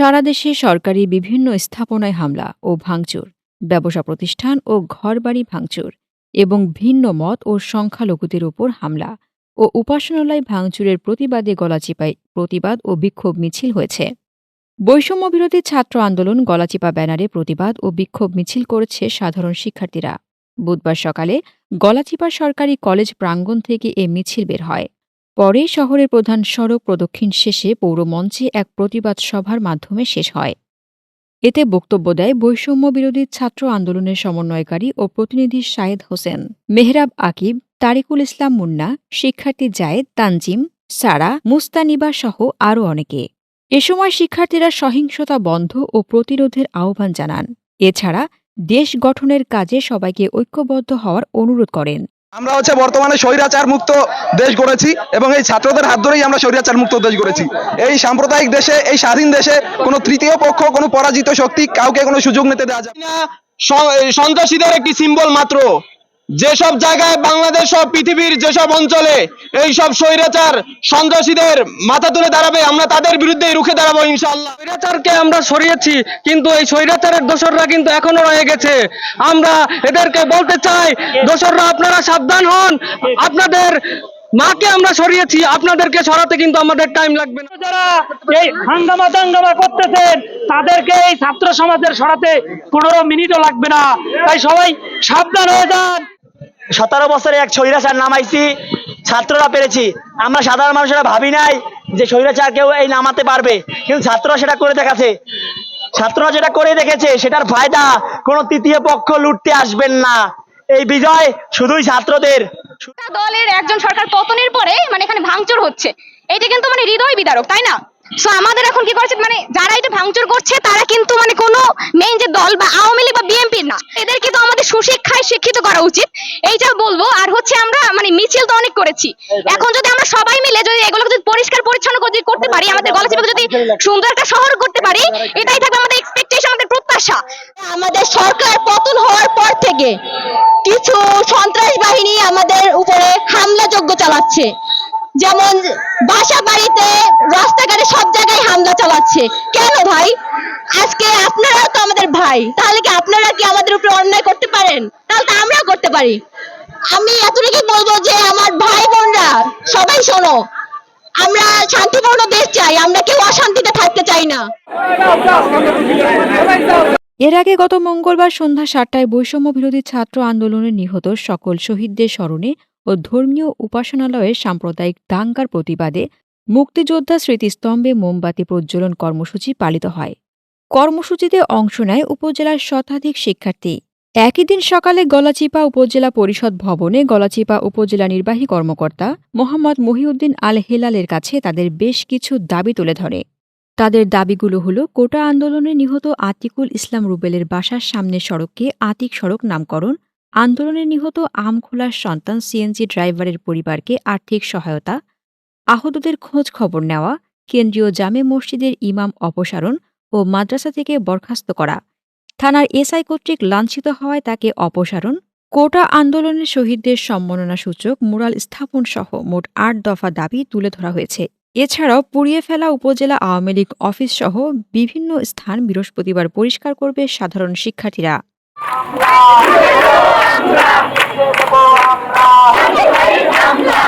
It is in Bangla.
সারা দেশে সরকারি বিভিন্ন স্থাপনায় হামলা ও ভাঙচুর, ব্যবসা প্রতিষ্ঠান ও ঘরবাড়ি ভাঙচুর এবং ভিন্ন মত ও সংখ্যালঘুদের উপর হামলা ও উপাসনালয় ভাঙচুরের প্রতিবাদে গলাচিপায় প্রতিবাদ ও বিক্ষোভ মিছিল হয়েছে। বৈষম্য বিরোধী ছাত্র আন্দোলন গলাচিপা ব্যানারে প্রতিবাদ ও বিক্ষোভ মিছিল করেছে সাধারণ শিক্ষার্থীরা। বুধবার সকালে গলাচিপা সরকারি কলেজ প্রাঙ্গণ থেকে এ মিছিল বের হয়। পরে শহরের প্রধান সড়ক প্রদক্ষিণ শেষে পৌরমঞ্চে এক প্রতিবাদ সভার মাধ্যমে শেষ হয়। এতে বক্তব্য দেয় বৈষম্য বিরোধী ছাত্র আন্দোলনের সমন্বয়কারী ও প্রতিনিধি শাহেদ হোসেন। মেহরাব আকিব, তারিকুল ইসলাম মুন্না, শিক্ষার্থী জায়েদ, তানজিম, সারা, মুস্তানিবা সহ আরও অনেকে। এ সময় শিক্ষার্থীরা সহিংসতা বন্ধ ও প্রতিরোধের আহ্বান জানান। এছাড়া দেশ গঠনের কাজে সবাইকে ঐক্যবদ্ধ হওয়ার অনুরোধ করেন। আমরা হচ্ছে বর্তমানে স্বৈরাচার মুক্ত দেশ গড়েছি এবং এই ছাত্রদের হাত ধরেই আমরা স্বৈরাচার মুক্ত দেশ গড়েছি এই সাম্প্রদায়িক দেশে, এই স্বাধীন দেশে কোনো তৃতীয় পক্ষ, কোনো পরাজিত শক্তি কাউকে কোনো সুযোগ নিতে দেওয়া যায় না। সন্ত্রাসীদের একটি সিম্বল মাত্র যেসব জায়গায় বাংলাদেশ সহ পৃথিবীর যেসব অঞ্চলে এই সব স্বৈরাচার সন্ত্রাসীদের মাথা তুলে দাঁড়াবে আমরা তাদের বিরুদ্ধে রুখে দাঁড়াবো ইনশাআল্লাহ। স্বৈরাচারকে আমরা সরিয়েছি কিন্তু এই স্বৈরাচারের দোসররা কিন্তু এখনও রয়ে গেছে। আমরা এদেরকে বলতে চাই দোসররা আপনারা সাবধান হন আপনাদের মাকে আমরা সরিয়েছি আপনাদেরকে সরাতে কিন্তু আমাদের টাইম লাগবে না। যারা এই হাঙ্গামা দাঙ্গামা করতেছেন তাদেরকে এই ছাত্র সমাজের সরাতে পনেরো মিনিটও লাগবে না। তাই সবাই সাবধান হয়ে যান। সতেরো বছরে এক স্বৈরাচার নামাইছি, ছাত্ররা পেরেছি। আমরা সাধারণ মানুষেরা ভাবি নাই যে স্বৈরাচার কেউ এই নামাতে পারবে, কিন্তু ছাত্ররা সেটা করে দেখাচ্ছে। ছাত্ররা যেটা করে দেখেছে, সেটার ফায়দা কোনো তৃতীয় পক্ষ লুটতে আসবেন না। এই বিজয় শুধুই ছাত্রদের। দলের একজন সরকার পতনের পরে মানে এখানে ভাঙচুর হচ্ছে। এটা কিন্তু মানে হৃদয় বিদারক, তাই না? সো আমাদের এখন কি করছে? মানে যারা এটা ভাঙচুর করছে, তারা কিন্তু মানে কোনো মেইন যে দল বা আওয়ামী লীগ বা বিএনপির না, এদেরকে তো আমাদের সুশিক্ষায় শিক্ষিত করা উচিত। এইটা বলব। আর হচ্ছে আমরা মানে মিছিল তো অনেক করেছি। এখন যদি আমরা সবাই মিলে যদি এগুলো যদি পরিষ্কার পরিচ্ছন্ন যদি করতে পারি, আমাদের গলাচিপাকে যদি সুন্দর একটা শহর করতে পারি, এটাই থাকবে আমাদের এক্সপেকটেশন আমাদের প্রত্যাশা। আমাদের সরকার পতন হওয়ার পর থেকে কিছু সন্ত্রাস বাহিনী আমাদের উপরে হামলাযোগ্য চালাচ্ছে। যেমন বাসা বাড়িতে রাস্তাঘাটে সব জায়গায় হামলা চালাচ্ছে। কেন ভাই? আজকে আপনারাও তো আমাদের ভাই। তাহলে কি আপনারা কি আমাদের উপরে অন্যায় করতে পারেন? তাহলে তো আমরাও করতে পারি। আমি এতটুকু বলব যে আমার ভাই বোনরা, সবাই শোনো। আমরা শান্তিপূর্ণ দেশ চাই, আমরা কেউ অশান্তিতে থাকতে চাই না। এর আগে গত মঙ্গলবার সন্ধ্যা সাতটায় বৈষম্য বিরোধী ছাত্র আন্দোলনে নিহত সকল শহীদদের স্মরণে ও ধর্মীয় উপাসনালয়ের সাম্প্রদায়িক দাঙ্গার প্রতিবাদে মুক্তিযোদ্ধা স্মৃতিস্তম্ভে মোমবাতি প্রজ্বলন কর্মসূচি পালিত হয়। কর্মসূচিতে অংশ নেয় উপজেলার শতাধিক শিক্ষার্থী। একই দিন সকালে গলাচিপা উপজেলা পরিষদ ভবনে গলাচিপা উপজেলা নির্বাহী কর্মকর্তা মোহাম্মদ মহিউদ্দিন আল হেলালের কাছে তাদের বেশ কিছু দাবি তুলে ধরে। তাদের দাবিগুলো হল, কোটা আন্দোলনে নিহত আতিকুল ইসলাম রুবেলের বাসার সামনের সড়ককে আতিক সড়ক নামকরণ আন্দোলনে নিহত আমখোলার সন্তান সিএনজি ড্রাইভারের পরিবারকে আর্থিক সহায়তা, আহতদের খোঁজ খবর নেওয়া, কেন্দ্রীয় জামে মসজিদের ইমাম অপসারণ ও মাদ্রাসা থেকে বরখাস্ত করা। থানার এসআই কর্তৃক লাঞ্ছিত হওয়ায় তাকে অপসারণ। কোটা আন্দোলনের শহীদদের সম্মাননা সূচক মুরাল স্থাপন সহ মোট আট দফা দাবি তুলে ধরা হয়েছে। এছাড়াও পুড়িয়ে ফেলা উপজেলা আওয়ামী লীগ অফিস সহ বিভিন্ন স্থান বৃহস্পতিবার পরিষ্কার করবে সাধারণ শিক্ষার্থীরা। আমরা